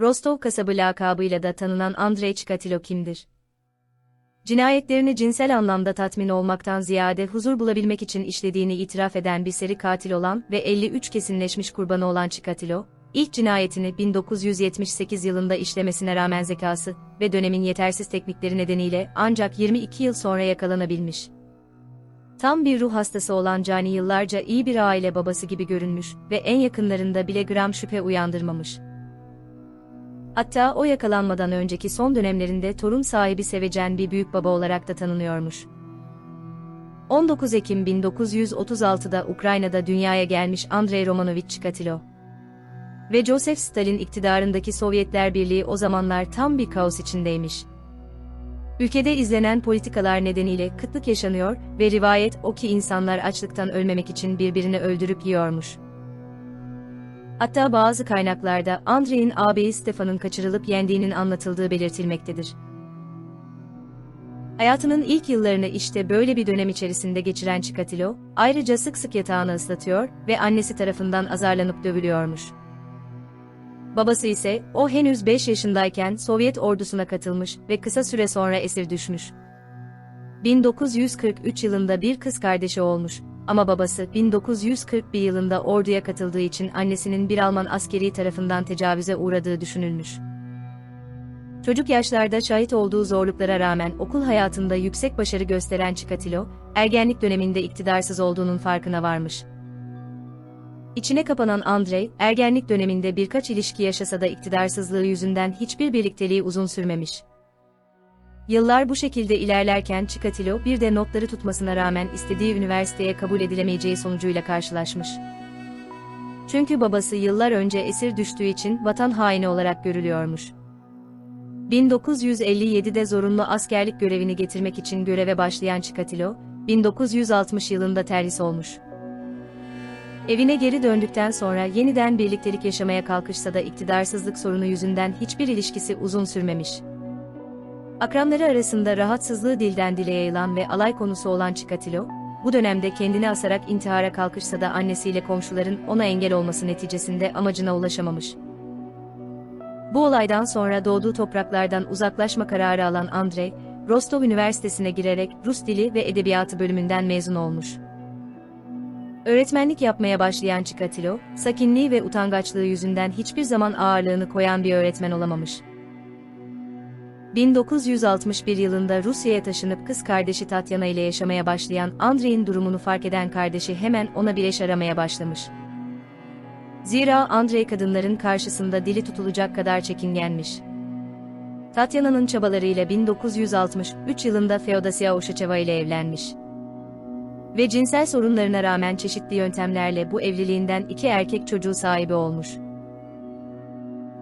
Rostov kasabı lakabıyla da tanınan Andrei Chikatilo kimdir? Cinayetlerini cinsel anlamda tatmin olmaktan ziyade huzur bulabilmek için işlediğini itiraf eden bir seri katil olan ve 53 kesinleşmiş kurbanı olan Chikatilo, ilk cinayetini 1978 yılında işlemesine rağmen zekası ve dönemin yetersiz teknikleri nedeniyle ancak 22 yıl sonra yakalanabilmiş. Tam bir ruh hastası olan Cani yıllarca iyi bir aile babası gibi görünmüş ve en yakınlarında bile gram şüphe uyandırmamış. Hatta o yakalanmadan önceki son dönemlerinde torun sahibi sevecen bir büyük baba olarak da tanınıyormuş. 19 Ekim 1936'da Ukrayna'da dünyaya gelmiş Andrei Romanovich Chikatilo. Ve Joseph Stalin iktidarındaki Sovyetler Birliği o zamanlar tam bir kaos içindeymiş. Ülkede izlenen politikalar nedeniyle kıtlık yaşanıyor ve rivayet o ki insanlar açlıktan ölmemek için birbirini öldürüp yiyormuş. Hatta bazı kaynaklarda Andrei'in ağabeyi Stefan'ın kaçırılıp yendiğinin anlatıldığı belirtilmektedir. Hayatının ilk yıllarını işte böyle bir dönem içerisinde geçiren Chikatilo, ayrıca sık sık yatağını ıslatıyor ve annesi tarafından azarlanıp dövülüyormuş. Babası ise, o henüz 5 yaşındayken Sovyet ordusuna katılmış ve kısa süre sonra esir düşmüş. 1943 yılında bir kız kardeşi olmuş ama babası 1941 yılında orduya katıldığı için annesinin bir Alman askeri tarafından tecavüze uğradığı düşünülmüş. Çocuk yaşlarda şahit olduğu zorluklara rağmen okul hayatında yüksek başarı gösteren Chikatilo, ergenlik döneminde iktidarsız olduğunun farkına varmış. İçine kapanan Andrei, ergenlik döneminde birkaç ilişki yaşasa da iktidarsızlığı yüzünden hiçbir birlikteliği uzun sürmemiş. Yıllar bu şekilde ilerlerken Chikatilo bir de notları tutmasına rağmen istediği üniversiteye kabul edilemeyeceği sonucuyla karşılaşmış. Çünkü babası yıllar önce esir düştüğü için vatan haini olarak görülüyormuş. 1957'de zorunlu askerlik görevini getirmek için göreve başlayan Chikatilo, 1960 yılında terhis olmuş. Evine geri döndükten sonra yeniden birliktelik yaşamaya kalkışsa da iktidarsızlık sorunu yüzünden hiçbir ilişkisi uzun sürmemiş. Akranları arasında rahatsızlığı dilden dile yayılan ve alay konusu olan Chikatilo, bu dönemde kendini asarak intihara kalkışsa da annesiyle komşuların ona engel olması neticesinde amacına ulaşamamış. Bu olaydan sonra doğduğu topraklardan uzaklaşma kararı alan Andrei, Rostov Üniversitesi'ne girerek Rus Dili ve Edebiyatı bölümünden mezun olmuş. Öğretmenlik yapmaya başlayan Chikatilo, sakinliği ve utangaçlığı yüzünden hiçbir zaman ağırlığını koyan bir öğretmen olamamış. 1961 yılında Rusya'ya taşınıp kız kardeşi Tatyana ile yaşamaya başlayan Andrei'in durumunu fark eden kardeşi hemen ona bir eş aramaya başlamış. Zira Andrei kadınların karşısında dili tutulacak kadar çekingenmiş. Tatyana'nın çabalarıyla 1963 yılında Feodasia Ushacheva ile evlenmiş. Ve cinsel sorunlarına rağmen çeşitli yöntemlerle bu evliliğinden iki erkek çocuğu sahibi olmuş.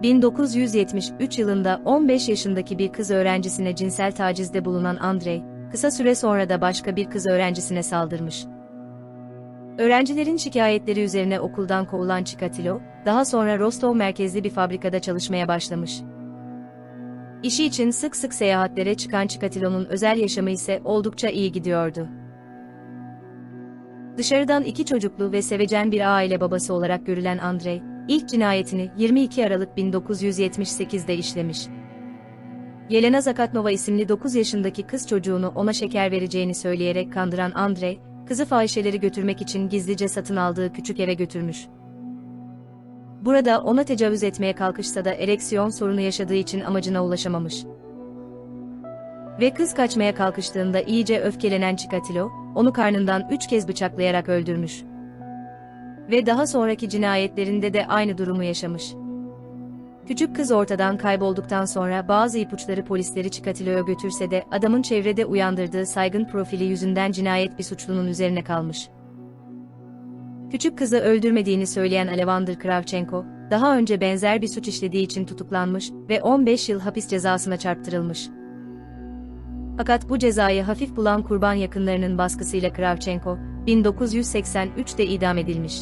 1973 yılında 15 yaşındaki bir kız öğrencisine cinsel tacizde bulunan Andrei, kısa süre sonra da başka bir kız öğrencisine saldırmış. Öğrencilerin şikayetleri üzerine okuldan kovulan Chikatilo, daha sonra Rostov merkezli bir fabrikada çalışmaya başlamış. İşi için sık sık seyahatlere çıkan Chikatilo'nun özel yaşamı ise oldukça iyi gidiyordu. Dışarıdan iki çocuklu ve sevecen bir aile babası olarak görülen Andrei, ilk cinayetini 22 Aralık 1978'de işlemiş. Yelena Zakatnova isimli 9 yaşındaki kız çocuğunu ona şeker vereceğini söyleyerek kandıran Andrei, kızı fahişeleri götürmek için gizlice satın aldığı küçük eve götürmüş. Burada ona tecavüz etmeye kalkışsa da ereksiyon sorunu yaşadığı için amacına ulaşamamış. Ve kız kaçmaya kalkıştığında iyice öfkelenen Chikatilo, onu karnından üç kez bıçaklayarak öldürmüş. Ve daha sonraki cinayetlerinde de aynı durumu yaşamış. Küçük kız ortadan kaybolduktan sonra bazı ipuçları polisleri Chikatilo'ya götürse de adamın çevrede uyandırdığı saygın profili yüzünden cinayet bir suçlunun üzerine kalmış. Küçük kızı öldürmediğini söyleyen Alevandr Kravchenko, daha önce benzer bir suç işlediği için tutuklanmış ve 15 yıl hapis cezasına çarptırılmış. Fakat bu cezayı hafif bulan kurban yakınlarının baskısıyla Kravchenko, 1983'te idam edilmiş.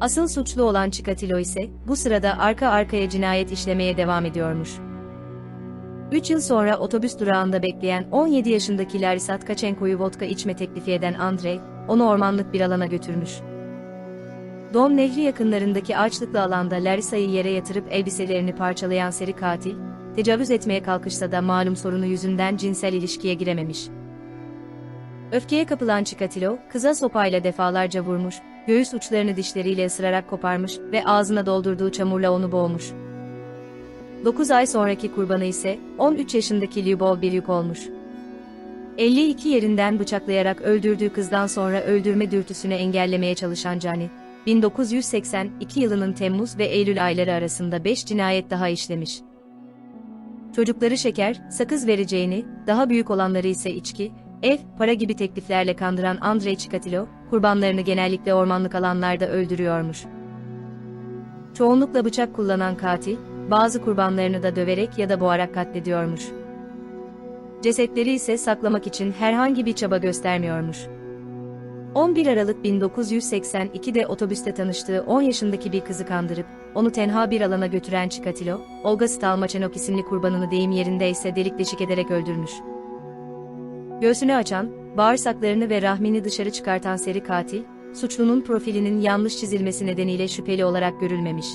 Asıl suçlu olan Chikatilo ise, bu sırada arka arkaya cinayet işlemeye devam ediyormuş. 3 yıl sonra otobüs durağında bekleyen 17 yaşındaki Larisa Tkachenko'yu vodka içme teklifi eden Andrei, onu ormanlık bir alana götürmüş. Don Nehri yakınlarındaki ağaçlıklı alanda Larissa'yı yere yatırıp elbiselerini parçalayan seri katil, tecavüz etmeye kalkışsa da malum sorunu yüzünden cinsel ilişkiye girememiş. Öfkeye kapılan Chikatilo, kıza sopayla defalarca vurmuş, göğüs uçlarını dişleriyle ısırarak koparmış ve ağzına doldurduğu çamurla onu boğmuş. 9 ay sonraki kurbanı ise 13 yaşındaki Lyubov Biryuk olmuş. 52 yerinden bıçaklayarak öldürdüğü kızdan sonra öldürme dürtüsünü engellemeye çalışan Cani, 1982 yılının Temmuz ve Eylül ayları arasında 5 cinayet daha işlemiş. Çocukları şeker, sakız vereceğini, daha büyük olanları ise içki, ev, para gibi tekliflerle kandıran Andrei Chikatilo, kurbanlarını genellikle ormanlık alanlarda öldürüyormuş. Çoğunlukla bıçak kullanan katil, bazı kurbanlarını da döverek ya da boğarak katlediyormuş. Cesetleri ise saklamak için herhangi bir çaba göstermiyormuş. 11 Aralık 1982'de otobüste tanıştığı 10 yaşındaki bir kızı kandırıp, onu tenha bir alana götüren Chikatilo, Olga Stalmachenok isimli kurbanını deyim yerinde ise delik deşik ederek öldürmüş. Göğsünü açan, bağırsaklarını ve rahmini dışarı çıkartan seri katil, suçlunun profilinin yanlış çizilmesi nedeniyle şüpheli olarak görülmemiş.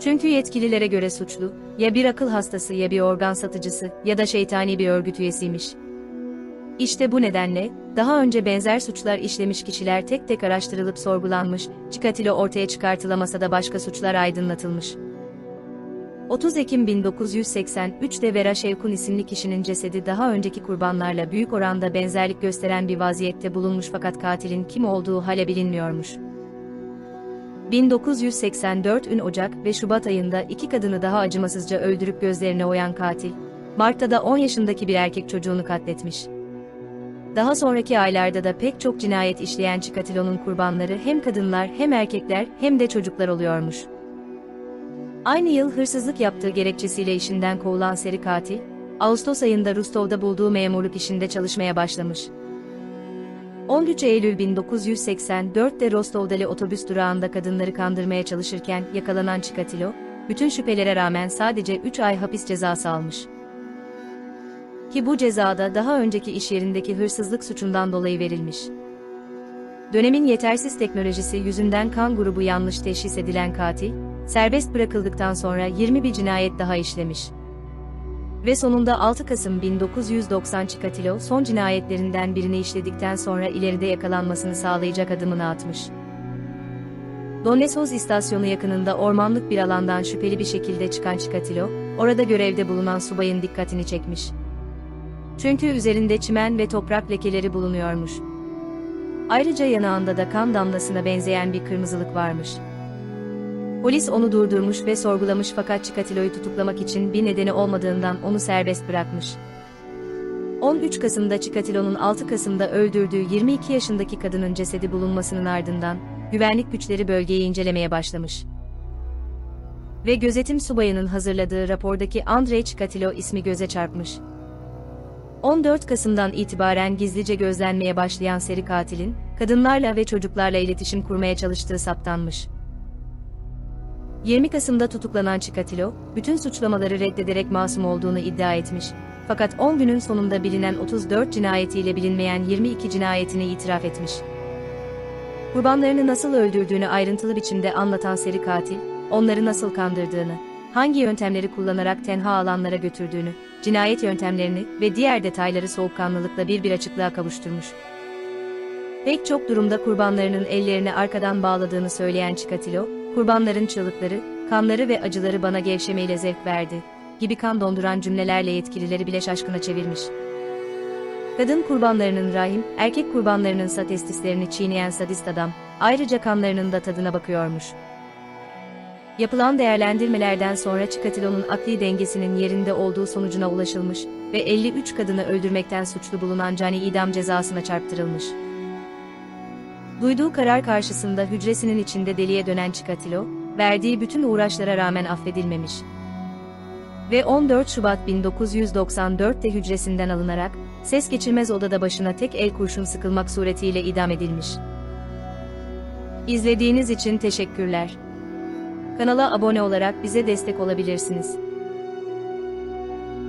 Çünkü yetkililere göre suçlu, ya bir akıl hastası ya bir organ satıcısı ya da şeytani bir örgüt üyesiymiş. İşte bu nedenle, daha önce benzer suçlar işlemiş kişiler tek tek araştırılıp sorgulanmış, Chikatilo ortaya çıkartılamasa da başka suçlar aydınlatılmış. 30 Ekim 1983'te Vera Şevkun isimli kişinin cesedi daha önceki kurbanlarla büyük oranda benzerlik gösteren bir vaziyette bulunmuş fakat katilin kim olduğu hala bilinmiyormuş. 1984 ün Ocak ve Şubat ayında iki kadını daha acımasızca öldürüp gözlerine oyan katil, Mart'ta da 10 yaşındaki bir erkek çocuğunu katletmiş. Daha sonraki aylarda da pek çok cinayet işleyen Chikatilo'nun kurbanları hem kadınlar hem erkekler hem de çocuklar oluyormuş. Aynı yıl hırsızlık yaptığı gerekçesiyle işinden kovulan seri katil, Ağustos ayında Rostov'da bulduğu memurluk işinde çalışmaya başlamış. 13 Eylül 1984'te Rostov'daki otobüs durağında kadınları kandırmaya çalışırken yakalanan Chikatilo, bütün şüphelere rağmen sadece 3 ay hapis cezası almış. Ki bu cezada daha önceki iş yerindeki hırsızlık suçundan dolayı verilmiş. Dönemin yetersiz teknolojisi yüzünden kan grubu yanlış teşhis edilen katil, serbest bırakıldıktan sonra 21 cinayet daha işlemiş. Ve sonunda 6 Kasım 1990 Chikatilo son cinayetlerinden birini işledikten sonra ileride yakalanmasını sağlayacak adımını atmış. Donlesoz istasyonu yakınında ormanlık bir alandan şüpheli bir şekilde çıkan Chikatilo, orada görevde bulunan subayın dikkatini çekmiş. Çünkü üzerinde çimen ve toprak lekeleri bulunuyormuş. Ayrıca yanağında da kan damlasına benzeyen bir kırmızılık varmış. Polis onu durdurmuş ve sorgulamış fakat Chikatilo'yu tutuklamak için bir nedeni olmadığından onu serbest bırakmış. 13 Kasım'da Chikatilo'nun 6 Kasım'da öldürdüğü 22 yaşındaki kadının cesedi bulunmasının ardından, güvenlik güçleri bölgeyi incelemeye başlamış. Ve gözetim subayının hazırladığı rapordaki Andrei Chikatilo ismi göze çarpmış. 14 Kasım'dan itibaren gizlice gözlenmeye başlayan seri katilin, kadınlarla ve çocuklarla iletişim kurmaya çalıştığı saptanmış. 20 Kasım'da tutuklanan Chikatilo, bütün suçlamaları reddederek masum olduğunu iddia etmiş. Fakat 10 günün sonunda bilinen 34 cinayetiyle bilinmeyen 22 cinayetini itiraf etmiş. Kurbanlarını nasıl öldürdüğünü ayrıntılı biçimde anlatan seri katil, onları nasıl kandırdığını, hangi yöntemleri kullanarak tenha alanlara götürdüğünü, cinayet yöntemlerini ve diğer detayları soğukkanlılıkla bir bir açıklığa kavuşturmuş. Pek çok durumda kurbanlarının ellerini arkadan bağladığını söyleyen Chikatilo, kurbanların çığlıkları, kanları ve acıları bana gevşemeyle zevk verdi, gibi kan donduran cümlelerle yetkilileri bile şaşkına çevirmiş. Kadın kurbanlarının rahim, erkek kurbanlarının ise testislerini çiğneyen sadist adam, ayrıca kanlarının da tadına bakıyormuş. Yapılan değerlendirmelerden sonra Chikatilo'nun akli dengesinin yerinde olduğu sonucuna ulaşılmış ve 53 kadını öldürmekten suçlu bulunan Cani idam cezasına çarptırılmış. Duyduğu karar karşısında hücresinin içinde deliye dönen Chikatilo, verdiği bütün uğraşlara rağmen affedilmemiş. Ve 14 Şubat 1994'te hücresinden alınarak, ses geçirmez odada başına tek el kurşun sıkılmak suretiyle idam edilmiş. İzlediğiniz için teşekkürler. Kanala abone olarak bize destek olabilirsiniz.